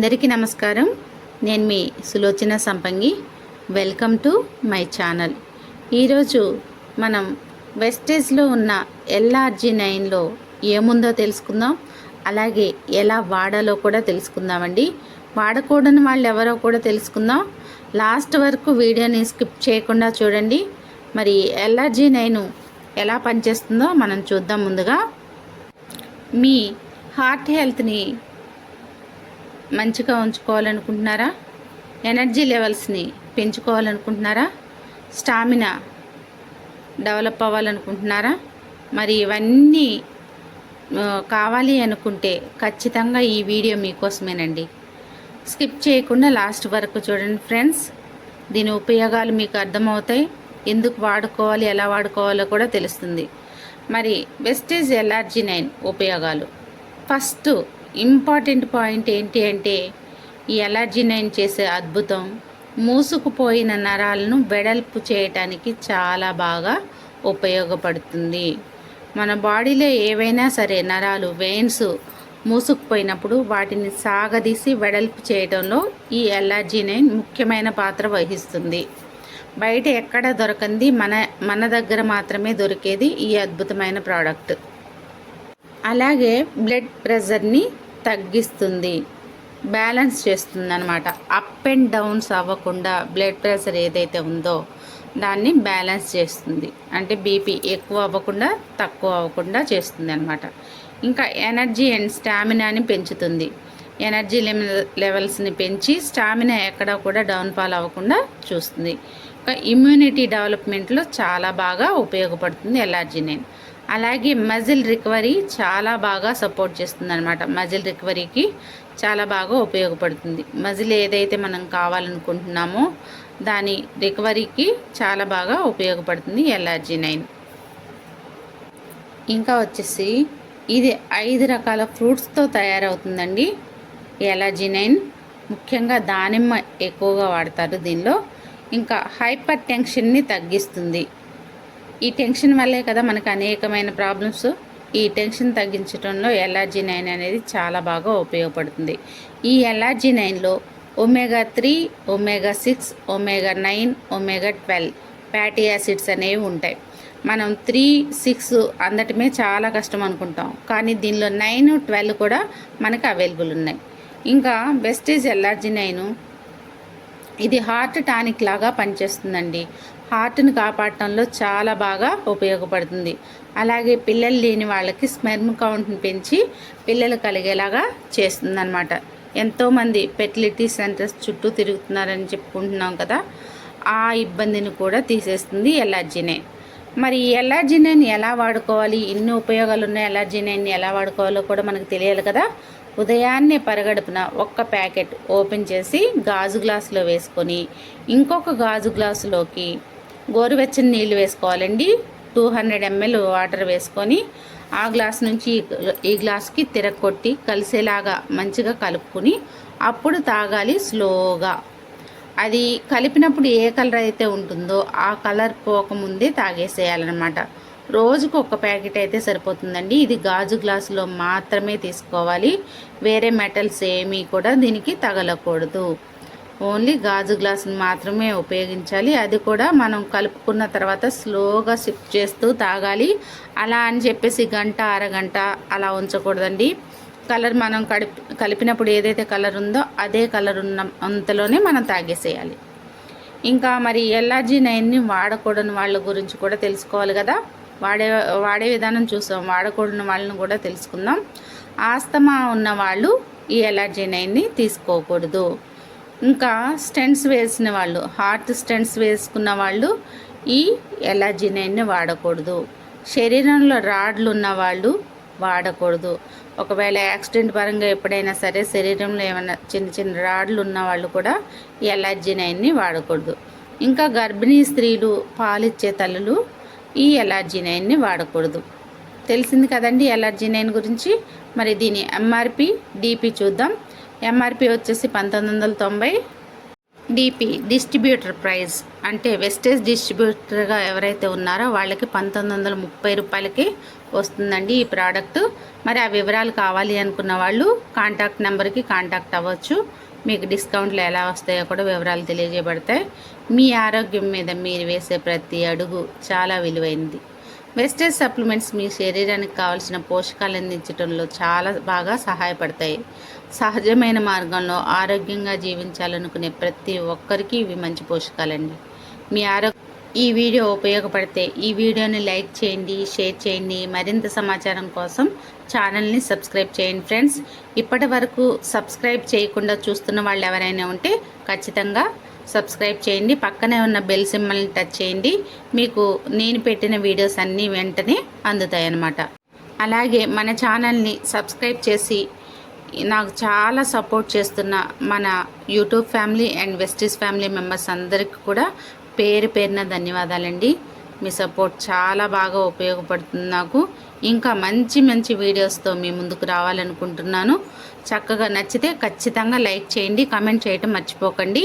అందరికీ నమస్కారం. నేను మీ Sulochana Sampangi. Welcome to my channel. ఈరోజు మనం వెస్టేజ్లో ఉన్న ఎల్ఆర్జీ నైన్లో ఏముందో తెలుసుకుందాం. అలాగే ఎలా వాడాలో కూడా తెలుసుకుందామండి. వాడకూడని వాళ్ళు ఎవరో కూడా తెలుసుకుందాం. లాస్ట్ వరకు వీడియోని స్కిప్ చేయకుండా చూడండి. మరి ఎల్ఆర్జీ నైన్ ఎలా పనిచేస్తుందో మనం చూద్దాం ముందుగా. మీ హార్ట్ హెల్త్ని మంచిగా ఉంచుకోవాలనుకుంటున్నారా? ఎనర్జీ లెవెల్స్ని పెంచుకోవాలనుకుంటున్నారా? Stamina develop అవ్వాలనుకుంటున్నారా? మరి ఇవన్నీ కావాలి అనుకుంటే ఖచ్చితంగా ఈ వీడియో మీకోసమేనండి. స్కిప్ చేయకుండా లాస్ట్ వరకు చూడండి ఫ్రెండ్స్. దీని ఉపయోగాలు మీకు అర్థమవుతాయి. ఎందుకు వాడుకోవాలి ఎలా వాడుకోవాలో కూడా తెలుస్తుంది. మరి వెస్టేజ్ ఎల్ఆర్జీ నైన్ ఉపయోగాలు. ఫస్ట్ ఇంపార్టెంట్ పాయింట్ ఏంటి అంటే ఈ ఎలర్జీ నైన్ చేసే అద్భుతం. మూసుకుపోయిన నరాలను వెడల్పు చేయటానికి చాలా బాగా ఉపయోగపడుతుంది. మన బాడీలో ఏవైనా సరే నరాలు వెయిన్స్ మూసుకుపోయినప్పుడు వాటిని సాగదీసి వెడల్పు చేయడంలో ఈ ఎలర్జీ నైన్ ముఖ్యమైన పాత్ర వహిస్తుంది. బయట ఎక్కడ దొరకంది? మన మన దగ్గర మాత్రమే దొరికేది ఈ అద్భుతమైన ప్రోడక్ట్. అలాగే బ్లడ్ ప్రెషర్ని తగ్గిస్తుంది. బ్యాలెన్స్ చేస్తుంది అనమాట అప్ అండ్ డౌన్స్ అవ్వకుండా బ్లడ్ ప్రెషర్ ఏదైతే ఉందో దాన్ని బ్యాలెన్స్ చేస్తుంది. అంటే బీపీ ఎక్కువ అవ్వకుండా తక్కువ అవ్వకుండా చేస్తుంది అనమాట ఇంకా ఎనర్జీ అండ్ స్టామినాని పెంచుతుంది. ఎనర్జీ లెవెల్ లెవెల్స్ని పెంచి స్టామినా ఎక్కడ కూడా డౌన్ఫాల్ అవ్వకుండా చూస్తుంది. ఇంకా ఇమ్యూనిటీ డెవలప్మెంట్లో చాలా బాగా ఉపయోగపడుతుంది ఎల్ఆర్జీ నైన్ అలాగే మజిల్ రికవరీ చాలా బాగా సపోర్ట్ చేస్తుంది అనమాట మజిల్ రికవరీకి చాలా బాగా ఉపయోగపడుతుంది. మజిల్ ఏదైతే మనం కావాలనుకుంటున్నామో దాని రికవరీకి చాలా బాగా ఉపయోగపడుతుంది ఎల్ఆర్జీ నైన్. ఇంకా వచ్చేసి ఇది ఐదు రకాల ఫ్రూట్స్తో తయారవుతుందండి ఎలర్జీ నైన్. ముఖ్యంగా దానిమ్మ ఎక్కువగా వాడతారు దీనిలో. ఇంకా హైపర్ టెన్షన్ని తగ్గిస్తుంది. ఈ టెన్షన్ వల్లే కదా మనకు అనేకమైన ప్రాబ్లమ్స్. ఈ టెన్షన్ తగ్గించడంలో ఎల్ఆర్జీ నైన్ అనేది చాలా బాగా ఉపయోగపడుతుంది. ఈ ఎల్ఆర్జీ నైన్లో omega three omega six omega nine omega twelve fatty acids అనేవి ఉంటాయి. మనం త్రీ సిక్స్ అందటమే చాలా కష్టం అనుకుంటాం. కానీ దీనిలో నైన్ ట్వెల్వ్ కూడా మనకు అవైలబుల్ ఉన్నాయి. ఇంకా వెస్టేజ్ ఎల్ఆర్జీ నైను. ఇది హార్ట్ టానిక్ లాగా పనిచేస్తుందండి. హార్ట్ని కాపాడటంలో చాలా బాగా ఉపయోగపడుతుంది. అలాగే పిల్లలు లేని వాళ్ళకి స్మెర్మ్ కౌంట్ని పెంచి పిల్లలు కలిగేలాగా చేస్తుందన్నమాట. ఎంతోమంది ఫెర్టిలిటీ సెంటర్స్ చుట్టూ తిరుగుతున్నారని చెప్పుకుంటున్నాం కదా ఆ ఇబ్బందిని కూడా తీసేస్తుంది ఎలర్జీనే. మరి ఈ నైన్ ఎలా వాడుకోవాలి? ఎన్ని ఉపయోగాలు ఉన్నాయి ఎలర్జీ నైన్ ఎలా వాడుకోవాలో కూడా మనకు తెలియాలి కదా? ఉదయాన్నే పరగడుపున ఒక్క ప్యాకెట్ ఓపెన్ చేసి గాజు గ్లాసులో వేసుకొని ఇంకొక గాజు గ్లాసులోకి గోరువెచ్చని నీళ్ళు వేసుకోవాలండి. టూ హండ్రెడ్ ఎంఎల్ వాటర్ వేసుకొని ఆ గ్లాస్ నుంచి ఈ- గ్లాస్కి తిరగొట్టి కలిసేలాగా మంచిగా కలుపుకొని అప్పుడు తాగాలి స్లోగా. అది కలిపినప్పుడు ఏ కలర్ అయితే ఉంటుందో ఆ కలర్ పోకముందే తాగేసేయాలన్నమాట. రోజుకు ఒక ప్యాకెట్ అయితే సరిపోతుందండి. ఇది గాజు గ్లాసులో మాత్రమే తీసుకోవాలి. వేరే మెటల్స్ ఏమీ కూడా దీనికి తగలకూడదు. ఓన్లీ గాజు గ్లాసుని మాత్రమే ఉపయోగించాలి. అది కూడా మనం కలుపుకున్న తర్వాత స్లోగా సిప్ చేస్తూ తాగాలి. అలా అని చెప్పేసి గంట అరగంట అలా ఉంచకూడదండి. కలర్ మనం కడిపి కలిపినప్పుడు ఏదైతే కలర్ ఉందో అదే కలర్ ఉన్న అంతలోనే మనం తాగేసేయాలి. ఇంకా మరి ఎల్ఆర్జీ నైన్ని వాడకూడని వాళ్ళ గురించి కూడా తెలుసుకోవాలి కదా. వాడే వాడే విధానం చూసాం. వాడకూడని వాళ్ళని కూడా తెలుసుకుందాం. ఆస్తమా ఉన్న వాళ్ళు ఈ ఎలర్జీ నైన్ని తీసుకోకూడదు. ఇంకా స్టెంట్స్ వేసిన వాళ్ళు హార్ట్ స్టెంట్స్ వేసుకున్న వాళ్ళు ఈ ఎలర్జీ నైన్ని వాడకూడదు. శరీరంలో రాడ్లు ఉన్న వాళ్ళు వాడకూడదు. ఒకవేళ యాక్సిడెంట్ పరంగా ఎప్పుడైనా సరే శరీరంలో ఏమైనా చిన్న చిన్న రాడ్లు ఉన్న వాళ్ళు కూడా ఈ ఎలర్జీ నైన్ని వాడకూడదు. ఇంకా గర్భిణీ స్త్రీలు పాలిచ్చే తల్లులు ఈ ఎలర్జీ నైన్ని వాడకూడదు. తెలిసింది కదండి ఎలర్జీ నైన్ గురించి? మరి దీని ఎంఆర్పి డిపి చూద్దాం. ఎంఆర్పి వచ్చేసి పంతొమ్మిది వందల తొంభై డిపి డిస్ట్రిబ్యూటర్ ప్రైస్ అంటే వెస్టేజ్ డిస్ట్రిబ్యూటర్గా ఎవరైతే ఉన్నారో వాళ్ళకి పంతొమ్మిది వందల ముప్పై రూపాయలకి వస్తుందండి ఈ ప్రోడక్ట్ మరి ఆ వివరాలు కావాలి అనుకున్న వాళ్ళు కాంటాక్ట్ నెంబర్కి కాంటాక్ట్ అవ్వచ్చు. మీకు డిస్కౌంట్లు ఎలా వస్తాయో కూడా వివరాలు తెలియజేయబడతాయి. మీ ఆరోగ్యం మీద మీరు వేసే ప్రతి అడుగు చాలా విలువైంది వెస్టేజ్ సప్లిమెంట్స్ మీ శరీరానికి కావలసిన పోషకాలు అందించడంలో చాలా బాగా సహాయపడతాయి. సహజమైన మార్గంలో ఆరోగ్యంగా జీవించాలనుకునే ప్రతి ఒక్కరికి ఇవి మంచి పోషకాలండి. మీ ఆరోగ్య ఈ వీడియో ఉపయోగపడితే ఈ వీడియోని లైక్ చేయండి షేర్ చేయండి. మరింత సమాచారం కోసం ఛానల్ని సబ్స్క్రైబ్ చేయండి ఫ్రెండ్స్. ఇప్పటి వరకు సబ్స్క్రైబ్ చేయకుండా చూస్తున్న వాళ్ళు ఎవరైనా ఉంటే ఖచ్చితంగా సబ్స్క్రైబ్ చేయండి. పక్కనే ఉన్న బెల్ సింబల్ని టచ్ చేయండి. మీకు నేను పెట్టిన వీడియోస్ అన్నీ వెంటనే అందుతాయి అన్నమాట అలాగే మన ఛానల్ని సబ్స్క్రైబ్ చేసి నాకు చాలా సపోర్ట్ చేస్తున్న మన YouTube family and Vesties family members అందరికీ కూడా పేరు పేరున ధన్యవాదాలండి. మీ సపోర్ట్ చాలా బాగా ఉపయోగపడుతుంది నాకు. ఇంకా మంచి మంచి వీడియోస్తో మీ ముందుకు రావాలనుకుంటున్నాను. చక్కగా నచ్చితే ఖచ్చితంగా లైక్ చేయండి కమెంట్ చేయటం మర్చిపోకండి.